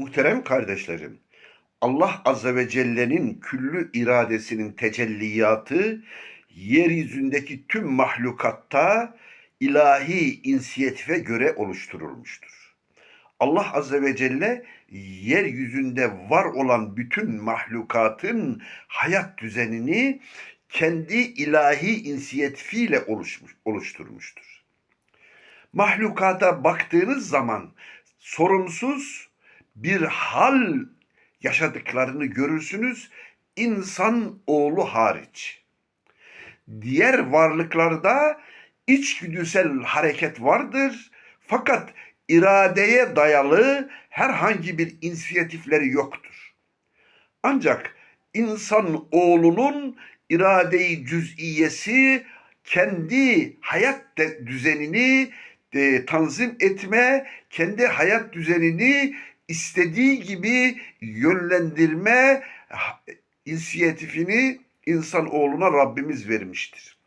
Muhterem kardeşlerim, Allah Azze ve Celle'nin küllü iradesinin tecelliyatı yeryüzündeki tüm mahlukatta ilahi inisiyatife göre oluşturulmuştur. Allah Azze ve Celle yeryüzünde var olan bütün mahlukatın hayat düzenini kendi ilahi inisiyatifiyle oluşmuş, oluşturmuştur. Mahlukata baktığınız zaman sorumsuz bir hal yaşadıklarını görürsünüz insan oğlu hariç. Diğer varlıklarda içgüdüsel hareket vardır fakat iradeye dayalı herhangi bir inisiyatifleri yoktur. Ancak insan oğlunun iradeyi cüz'iyesi kendi hayat düzenini e, tanzim etme, kendi hayat düzenini istediği gibi yönlendirme inisiyatifini insan oğluna Rabbimiz vermiştir.